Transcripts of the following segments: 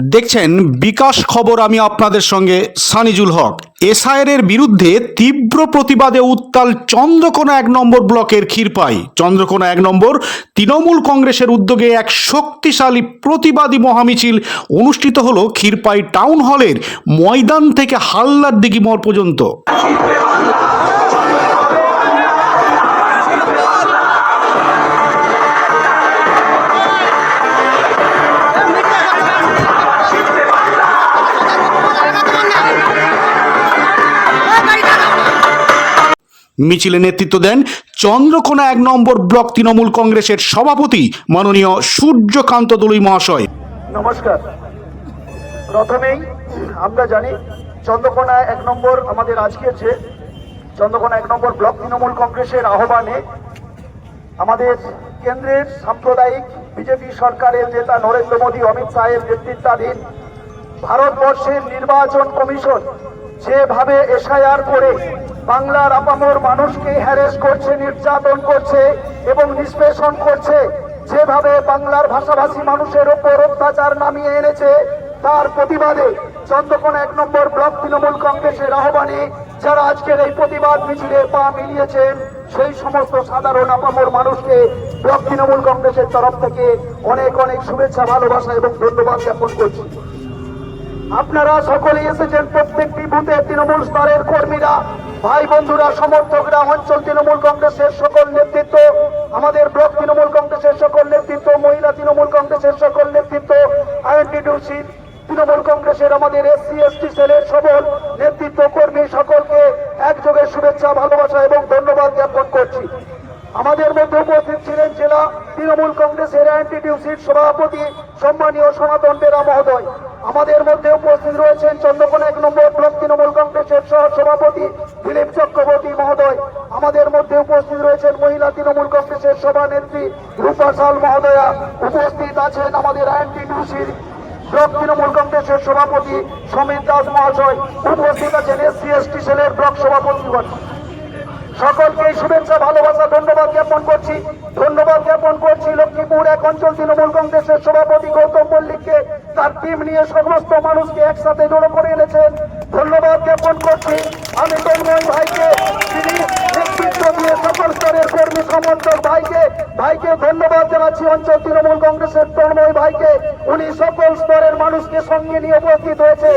দেখছেন, বিকাশ খবর আমি আপনাদের সঙ্গে সানিজুল হক। এসআইয়ের বিরুদ্ধে তীব্র প্রতিবাদে উত্তাল চন্দ্রকোনা এক নম্বর ব্লকের ক্ষীরপাই। চন্দ্রকোনা এক নম্বর, তৃণমূল কংগ্রেসের উদ্যোগে এক শক্তিশালী প্রতিবাদী মহামিছিল অনুষ্ঠিত হলো ক্ষীরপাই টাউন হলের ময়দান থেকে হাল্লার দিঘি মোড় পর্যন্ত। মিছিলে নেতৃত্ব দেন চন্দ্রকোনা এক নম্বর ব্লক তৃণমূল কংগ্রেসের সভাপতি মাননীয় সূর্যকান্ত দলুই মহাশয়। নমস্কার। প্রথমেই আমরা জানি চন্দ্রকোনা এক নম্বর আমাদের আজকের যে চন্দ্রকোনা এক নম্বর ব্লক তৃণমূল কংগ্রেসের আহ্বানে আমাদের কেন্দ্রের সাম্প্রদায়িক বিজেপি সরকারের নেতা নরেন্দ্র মোদী, অমিত শাহের নেতৃত্বাধীন ভারতবর্ষের নির্বাচন কমিশন যেভাবে এসআইআর করে বাংলার আপামর মানুষকে হ্যারেস করছে, নির্যাতন করছে এবং নিষ্পেষণ করছে। যেভাবে বাংলার ভাষাভাষী মানুষের ওপর অত্যাচার নামিয়ে এনেছে, তার প্রতিবাদে চন্দ্রকোনা এক নম্বর ব্লক তৃণমূল কংগ্রেসের আহ্বানে যারা আজকের এই প্রতিবাদ মিছিলে পা মিলিয়েছেন, সেই সমস্ত সাধারণ আপামর মানুষকে ব্লক তৃণমূল কংগ্রেসের তরফ থেকে অনেক অনেক শুভেচ্ছা, ভালোবাসা এবং ধন্যবাদ জ্ঞাপন করছি। আপনারা সকলেই এসেছেন প্রত্যেকটি বুথে তৃণমূল স্তরের কর্মীরা। ভাই বন্ধুরা, সমর্থকরা, অঞ্চল তৃণমূল কংগ্রেসের সকল নেতৃত্ব, আমাদের ব্লক তৃণমূল কংগ্রেসের সকল নেতৃত্ব, মহিলা তৃণমূল কংগ্রেসের সকল নেতৃত্ব, আইএনটিডিউসি তৃণমূল কংগ্রেসের আমাদের এসসি এসটি সেলের সবল নেতৃত্ব কর্মী সকলকে একযোগে শুভেচ্ছা, ভালোবাসা এবং ধন্যবাদ জ্ঞাপন করছি। আমাদের মধ্যে উপস্থিত ছিলেন জেলা তৃণমূল কংগ্রেসের অ্যান্টিডিউসির সভাপতি, সম্মানীয় সনাতন বেরা মহোদয়। আমাদের মধ্যে উপস্থিত রয়েছেন চন্দ্রকোনা এক নম্বর ব্লক তৃণমূল কংগ্রেসের সহ সভাপতি দিলীপ চক্রবর্তী মহোদয়। আমাদের মধ্যে উপস্থিত রয়েছেন মহিলা তৃণমূল কংগ্রেসের সভানেত্রী রূপা সাল মহোদয়া। উপস্থিত আছেন আমাদের অ্যান্টিডিউসির ব্লক তৃণমূল কংগ্রেসের সভাপতি সমীর দাস মহাশয়। উপস্থিত আছেন এসসি, এসটি সেলের ব্লক সভাপতিগণ সকলকে শুভেচ্ছা, ভালোবাসা, ধন্যবাদ জ্ঞাপন করছি। ধন্যবাদ জ্ঞাপন করছি লক্ষ্মীপুর এক অঞ্চল তৃণমূল কংগ্রেসের সভাপতি গৌতম মল্লিককে। তার টিম নিয়ে সমস্ত মানুষকে একসাথে জড়ো করে এনেছেন। ধন্যবাদ জ্ঞাপন করছি আমি তন্ময় ভাইকে। তিনি নেতৃত্ব দিয়ে সকল স্তরের কর্মী, সমর্থক ভাইকে ভাইকে ধন্যবাদ জানাচ্ছি অঞ্চল তৃণমূল কংগ্রেসের তন্ময় ভাইকে। উনি সকল স্তরের মানুষকে সঙ্গে নিয়ে উপস্থিত হয়েছে।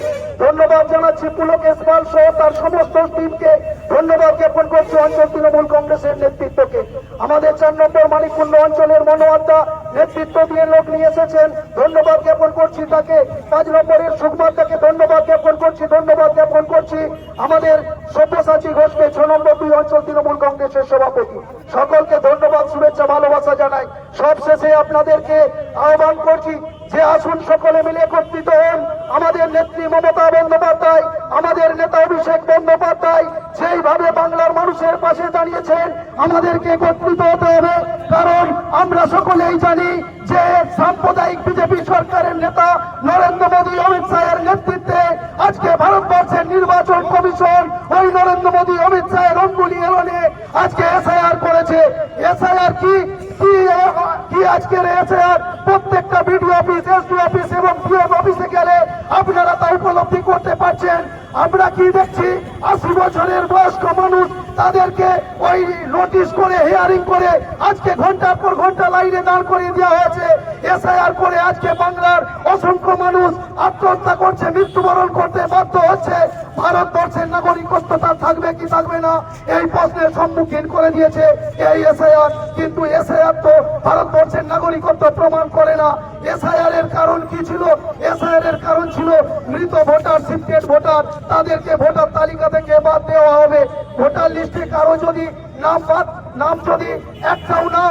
ধন্যবাদ জানাচ্ছি পুলকেশ পাল সহ তার সমস্ত টিমকে। ধন্যবাদ জ্ঞাপন করছি অঞ্চল তৃণমূল কংগ্রেসের নেতৃত্বকে। আমাদের চার নম্বর মানিকপূর্ণ অঞ্চলের মনোয়ার্তা নেতৃত্ব দিয়ে লোক নিয়ে এসেছেন। ধন্যবাদ জ্ঞাপন করছি তাকে। পাঁচ নম্বরের সুকুমারটাকে ধন্যবাদ জ্ঞাপন করছি, ধন্যবাদ জ্ঞাপন করছি। আমাদের সব্যসাচী ঘোষকে ছ নম্বর দুই অঞ্চল তৃণমূল কংগ্রেসের সভাপতি। সকলকে ধন্যবাদ, শুভেচ্ছা, ভালোবাসা জানাই। সবশেষে আপনাদেরকে আহ্বান করছি যে আসুন সকলে মিলে একত্রিত হন। আমাদের নেত্রী মমতা বন্দ্যোপাধ্যায় দাঁড়িয়েছেন, আমাদেরকে একত্রিত হতে হবে। কারণ আমরা সকলেই জানি যে সাম্প্রদায়িক বিজেপি সরকারের নেতা নরেন্দ্র মোদী, অমিত শাহের নেতৃত্বে আজকে ভারতবর্ষের নির্বাচন কমিশন ওই নরেন্দ্র মোদী, অমিত শাহের অঙ্গুলি এলনে আজকে এসআইআর করেছে। এসআইআর কি? কি আজকের এসআইআর? প্রত্যেকটা বিডিও অফিস এসডি অফিস এবং পিএম অফিসে গেলে আপনারা তা উপলব্ধি করতে পারছেন। আমরা কি দেখছি? আশি বছরের বয়স্ক মানুষ তাদেরকে ওই নোটিশ করে হিয়ারিং করে, আজকে ঘণ্টার পর ঘণ্টা লাইনে দাঁড় করিয়ে দেওয়া হয়েছে। এসআইআর করে আজকে বাংলার অসংখ্য মানুষ আত্মহত্যা করছে, মৃত্যুবরণ করতে বাধ্য হচ্ছে। ভারতবর্ষের নাগরিকত্ব তার থাকবে কি থাকবে না, এই প্রশ্নের সম্মুখীন করে দিয়েছে এই এসআইআর। কিন্তু এসআইআর তো ভারতবর্ষের নাগরিকত্ব প্রমাণ করে না। এসআইআর এর কারণ কি ছিল? এসআইআর এর কারণ ছিল মৃত ভোটার সিফটেড ভোটার। তাদেরকে ভোটার তালিকা থেকে বাদ দেওয়া হবে। ভোটার লিস্টে কারও যদি নাম বাদ নাম যদি একটাও না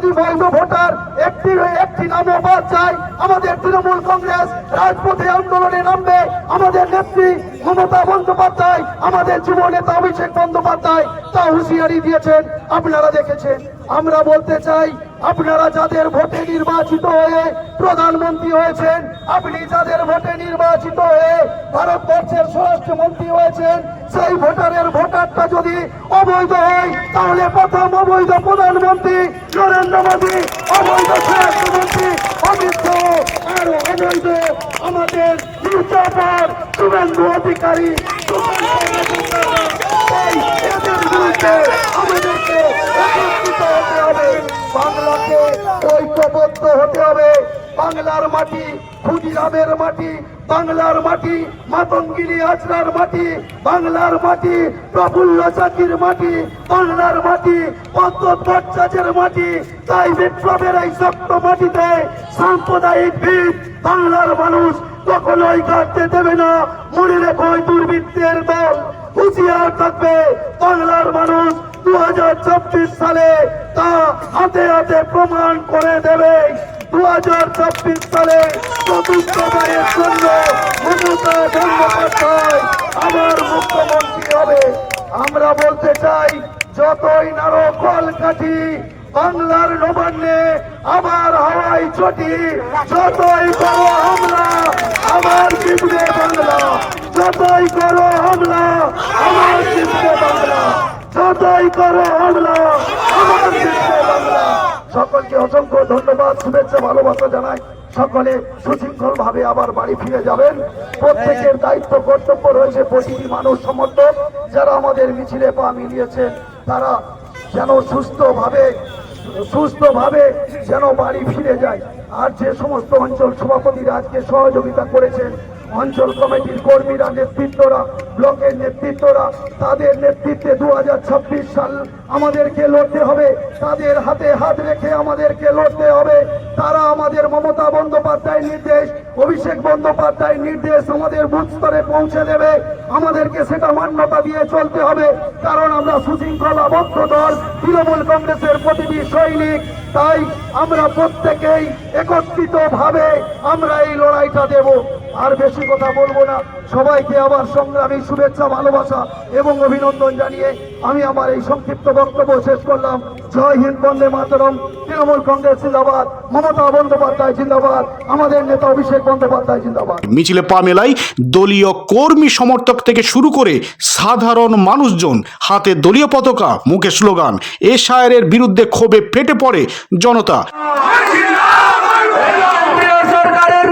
যদি বৈধ ভোটার, একটি একটি নামও বাদ যায়। আমাদের তৃণমূল কংগ্রেস রাজপথে আন্দোলনে নামবে। আমাদের নেত্রী মমতা বন্দ্যোপাধ্যায়, আমাদের যুব নেতা অভিষেক বন্দ্যোপাধ্যায় তা হুঁশিয়ারি দিয়েছেন। আপনারা দেখেছেন। আমরা বলতে চাই আপনারা যাদের ভোটে নির্বাচিত হয়ে প্রধানমন্ত্রী হয়েছেন, আপনি যাদের ভোটে নির্বাচিত হয়ে ভারতবর্ষের স্বরাষ্ট্রমন্ত্রী হয়েছেন, সেই ভোটারের ভোটারটা যদি অবৈধ হয়, তাহলে প্রথম অবৈধ প্রধানমন্ত্রী নরেন্দ্র মোদী, অবৈধ স্বরাষ্ট্রমন্ত্রী অমিত শাহ, আর অবৈধ আমাদের নির্যাতন শুভেন্দু অধিকারী। আমাদেরকে একত্রিত হতে হবে। বাংলাকে ঐক্যবদ্ধ হতে হবে। বাংলার মাটি মাটি, বাংলার মাটি মাতঙ্গিনী আজরার মাটি, বাংলার মাটি প্রফুল্ল চাকির মাটি, বাংলার মাটি পদ্মত মাটি। তাই বিপ্লবের এই শক্ত মাটিতে সাম্প্রদায়িক ভিত বাংলার মানুষ কখনোই কাটতে দেবে না। মনে রেখো দল হুঁশিয়ার থাকবে বাংলার মানুষ দু সালে তা হাতে হাতে প্রমাণ করে দেবে। দু সালে চতুর্থবারের জন্য মমতা বন্দ্যোপাধ্যায় আবার মুখ্যমন্ত্রী হবে। আমরা বলতে চাই, যতই নারো কল কাঠি বাংলার নবান্নে আবার হাওয়াই চটি যতই করো আমরা আবার জিতবে বাংলা। যতই করো হামলা। আবার জিতবে বাংলা। যতই করো হামলা। আমার জিতবে বাংলা। সকলকে অসংখ্য ধন্যবাদ, শুভেচ্ছা, ভালোবাসা জানাই। সকলে সুশৃঙ্খল ভাবে আবার বাড়ি ফিরে যাবেন। প্রত্যেকের দায়িত্ব, কর্তব্য রয়েছে প্রতিটি মানুষ সমর্থক। যারা আমাদের মিছিলে পা মিলিয়েছেন, তারা যেন সুস্থভাবে সুস্থভাবে যেন বাড়ি ফিরে যায়। আর যে সমস্ত অঞ্চল সভাপতিরা আজকে সহযোগিতা করেছেন অঞ্চল কমিটির কর্মীরা, নেতৃত্বরা, ব্লকের নেতৃত্বরা, তাদের নেতৃত্বে দু সাল আমাদেরকে লড়তে হবে। তাদের হাতে হাত রেখে আমাদেরকে লড়তে হবে। তারা আমাদের মমতা বন্দ্যোপাধ্যায় নির্দেশ, অভিষেক বন্দ্যোপাধ্যায় নির্দেশ আমাদের বুথ স্তরে পৌঁছে দেবে। আমাদেরকে সেটা মান্যতা দিয়ে চলতে হবে। কারণ আমরা সুশৃঙ্খলাবদ্ধ দল তৃণমূল কংগ্রেসের প্রতিটি সৈনিক। তাই আমরা প্রত্যেকেই একত্রিত ভাবে আমরা এই লড়াইটা দেব। আর বেশি কথা বলব না। সবাইকে আবার সংগ্রামী শুভেচ্ছা ভালোবাসা এবং অভিনন্দন জানিয়ে আমি আমার এই সংক্ষিপ্ত বক্তব্য শেষ করলাম। জয় হিন্দ বন্দে মাতরম। তৃণমূল কংগ্রেস জিন্দাবাদ। মমতা বন্দ্যোপাধ্যায় জিন্দাবাদ। আমাদের নেতা অভিষেক বন্দ্যোপাধ্যায় জিন্দাবাদ। মিছিলে পা মেলায় দলীয় কর্মী সমর্থক থেকে শুরু করে সাধারণ মানুষজন হাতে দলীয় পতাকা মুখে স্লোগান এ শায়ের বিরুদ্ধে ক্ষোভে ফেটে পড়ে জনতা। সরকারের